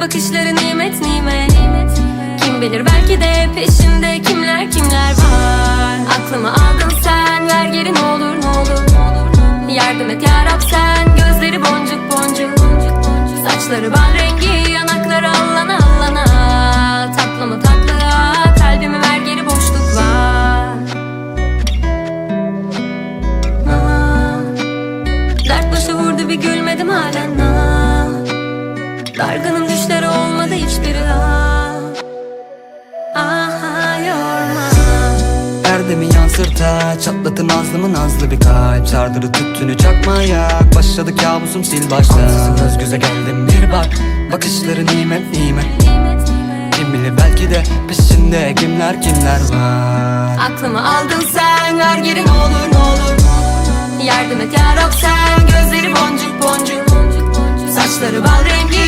Bakışları nimet nimet Kim bilir belki de peşinde kimler kimler var. Aklımı aldın sen ver geri ne olur ne olur Yardım et yarab sen gözleri boncuk boncuk. Saçları bal rengi yanakları allana allana. Tatlı mı tatlıya kalbimi ver geri boşluk var Aa, Dert başı vurdu bir gülmedim halen. ah. Dargınım düşleri olmadı hiçbiri ah. Aha yorma. Erdemi yansırta Çatlatın nazlımı nazlı bir kalp. Sardırı tüttünü çakmaya Başladı kabusum sil baştan Ansızın göz göze geldim bir bak. Bakışları nimet nimet. Kim bilir belki de peşinde kimler kimler var. Aklımı aldın sen ver geri ne olur ne olur. Yardım et yarab sen gözleri boncuk boncuk. Saçları bal rengi